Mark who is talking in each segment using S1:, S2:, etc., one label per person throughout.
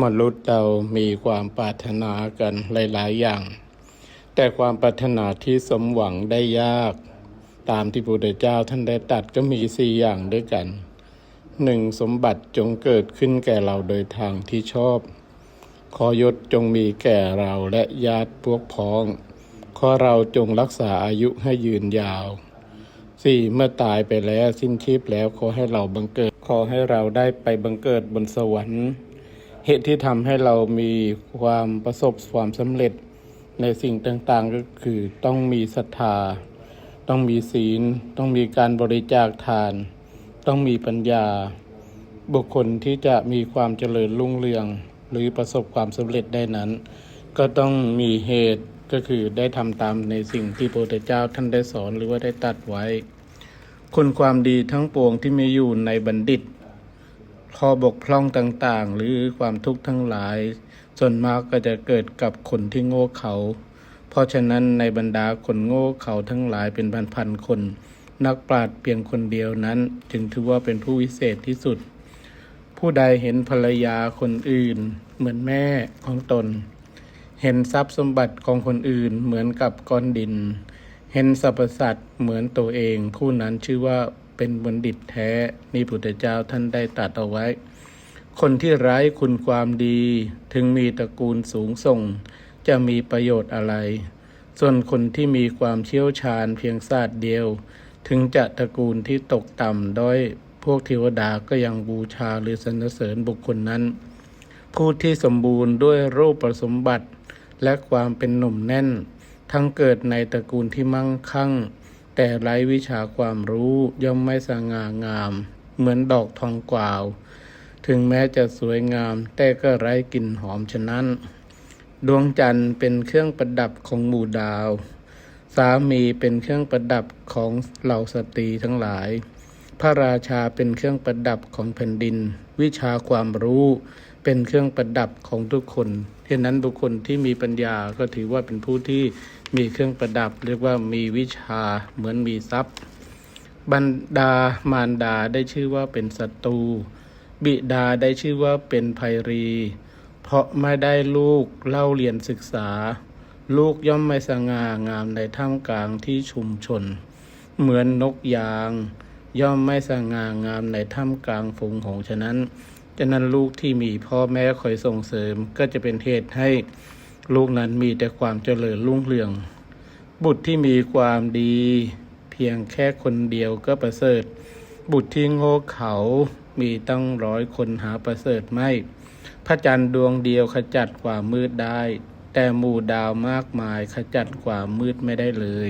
S1: มนุษย์เรามีความปรารถนากันหลาย ๆ อย่าง แต่ความปรารถนาที่สมหวังได้ยาก ตามที่พระพุทธเจ้าท่านได้ตรัดก็มีสี่อย่างด้วยกันหนึ่งสมบัติจงเกิดขึ้นแก่เราโดยทางที่ชอบ ขอยศจงมีแก่เราและญาติพวกพ้อง ขอเราจงรักษาอายุให้ยืนยาวสี่เมื่อตายไปแล้วสิ้นชีพแล้วขอให้เราบังเกิด ขอให้เราได้ไปบังเกิดบนสวรรค์ เหตุที่ทำให้เรามีความประสบความสำเร็จในสิ่งต่างๆ ก็คือต้องมีศรัทธา ต้องมีศีล ต้องมีการบริจาคทาน ต้องมีปัญญา บุคคลที่จะมีความเจริญรุ่งเรือง หรือประสบความสำเร็จได้นั้น ก็ต้องมีเหตุก็คือได้ทำตามในสิ่งที่พระพุทธเจ้าท่านได้สอนหรือว่าได้ตัดไว้ คุณความดีทั้งปวงที่มีอยู่ในบัณฑิต ข้อบกพร่องต่างๆ หรือความทุกข์ทั้งหลาย ส่วนมากก็จะเกิดกับคนที่โง่เขา เพราะฉะนั้นในบรรดาคนโง่เขาทั้งหลายเป็นพันๆคน นักปราชญ์เพียงคนเดียวนั้น จึงถือว่าเป็นผู้วิเศษที่สุด ผู้ใดเห็นภรรยาคนอื่น เหมือนแม่ของตน เห็นทรัพย์สมบัติของคนอื่นเหมือนกับก้อนดิน เห็นสรรพสัตว์เหมือนตัวเอง ผู้นั้นชื่อว่า เป็นบัณฑิตแท้นี่พุทธเจ้าท่านได้ตัดเอาไว้ คนที่ไร้คุณความดี ถึงมีตระกูลสูงส่ง จะมีประโยชน์อะไร ส่วนคนที่มีความเชี่ยวชาญเพียงศาสตร์เดียว ถึงจะตระกูลที่ตกต่ำด้อยพวกเทวดาก็ยังบูชาหรือสรรเสริญบุคคลนั้น ผู้ที่สมบูรณ์ด้วยรูปประสมบัติ และความเป็นหนุ่มแน่น ทั้งเกิดในตระกูลที่มั่งคั่ง แต่ไร้วิชาความรู้ย่อมไม่สง่างาม เหมือนดอกทองกวาว ถึงแม้จะสวยงาม แต่ก็ไร้กลิ่นหอมฉะนั้น ดวงจันทร์เป็นเครื่องประดับของหมู่ดาว สามีเป็นเครื่องประดับของเหล่าสตรีทั้งหลาย พระราชาเป็นเครื่องประดับของแผ่นดิน วิชาความรู้ เป็นเครื่องประดับของทุกคนฉะนั้นบุคคลที่มีปัญญาก็ถือว่าเป็นผู้ที่มีเครื่องประดับ เรียกว่ามีวิชาเหมือนมีทรัพย์ บรรดามารดาได้ชื่อว่าเป็นศัตรู บิดาได้ชื่อว่าเป็นภัยรี เพราะไม่ได้ลูกเล่าเรียนศึกษา ลูกย่อมไม่สง่างามในท่ามกลางที่ชุมชน เหมือนนกยาง ย่อมไม่สง่างามในท่ามกลางฝูงของฉะนั้น ฉะนั้นลูกที่มีพ่อแม่คอยส่งเสริมก็จะเป็นเหตุให้ลูกนั้นมีแต่ความเจริญรุ่งเรือง บุตรที่มีความดี เพียงแค่คนเดียวก็ประเสริฐ บุตรที่โง่เขามีตั้งร้อยคนหาประเสริฐไม่ พระจันทร์ดวงเดียวขจัดความมืดได้ แต่หมู่ดาวมากมายขจัดความมืดไม่ได้เลย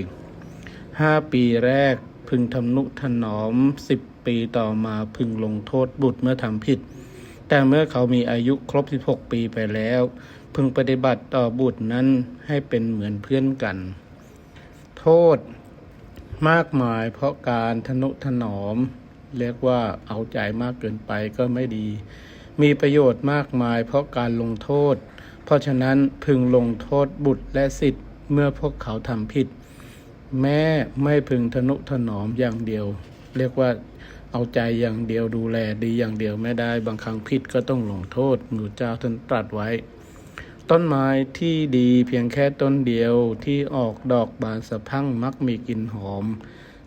S1: ห้าปีแรกพึงทำนุถนอมสิบปีต่อมาพึงลงโทษบุตรเมื่อทำผิด แต่เมื่อเขามีอายุครบ 16 ปีไปแล้ว พึงปฏิบัติต่อบุตรนั้นให้เป็นเหมือนเพื่อนกัน โทษมากมายเพราะการทนุถนอม เรียกว่าเอาใจมากเกินไปก็ไม่ดี มีประโยชน์มากมายเพราะการลงโทษ เพราะฉะนั้นพึงลงโทษบุตรและสิทธิ์เมื่อพวกเขาทำผิด แม่ไม่พึงทนุถนอมอย่างเดียว เรียกว่า เอาใจอย่างเดียวดูแลดีอย่างเดียวไม่ได้ บางครั้งผิดก็ต้องลงโทษหนูเจ้าท่านตรัสไว้ ต้นไม้ที่ดีเพียงแค่ต้นเดียวที่ออกดอกบานสะพั่งมักมีกลิ่นหอม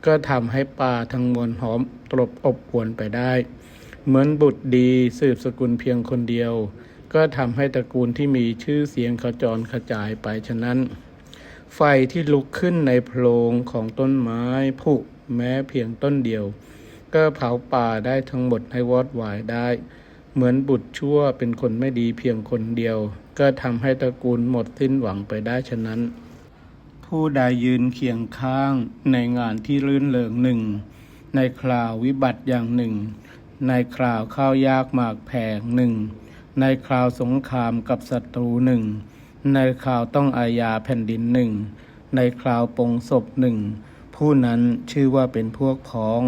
S1: ก็ทำให้ป่าทั้งมวลหอมตรบอบอวนไปได้ เหมือนบุตรดีสืบสกุลเพียงคนเดียว ก็ทำให้ตระกูลที่มีชื่อเสียงขจรกระจายไปฉะนั้น ไฟที่ลุกขึ้นในโพรงของต้นไม้ผุแม้เพียงต้นเดียว ก็เผาป่าได้ทั้งหมดให้วอดวายได้ เหมือนบุตรชั่วเป็นคนไม่ดีเพียงคนเดียว ก็ทำให้ตระกูลหมดสิ้นหวังไปได้ฉะนั้น ผู้ใดยืนเคียงข้างในงานที่รื่นเริงหนึ่ง ในคราววิบัติอย่างหนึ่ง ในคราวข้าวยากหมากแพงหนึ่ง ในคราวสงครามกับศัตรูหนึ่ง ในคราวต้องอาญาแผ่นดินหนึ่ง ในคราวปงศพหนึ่ง ผู้นั้นชื่อว่าเป็นพวกพ้อง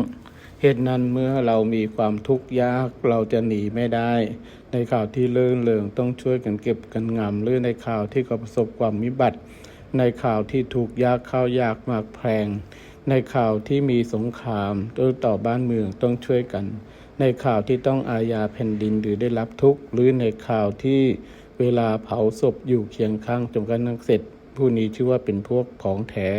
S1: เหตุนั้นเมื่อเรามีความทุกข์ยากเราจะหนีไม่ได้ ในข่าวที่เลื่อนเลิงต้องช่วยกันเก็บกันงำหรือในข่าวที่ก็ประสบความวิบัติ ในข่าวที่ถูกยากข้าวยากมากแพง ในข่าวที่มีสงครามโดยต่อบ้านเมืองต้องช่วยกัน ในข่าวที่ต้องอาญาแผ่นดินหรือได้รับทุกข์ หรือในข่าวที่เวลาเผาศพอยู่เคียงข้างจนกระทั่งเสร็จ ผู้นี้ชื่อว่าเป็นพวกของแท้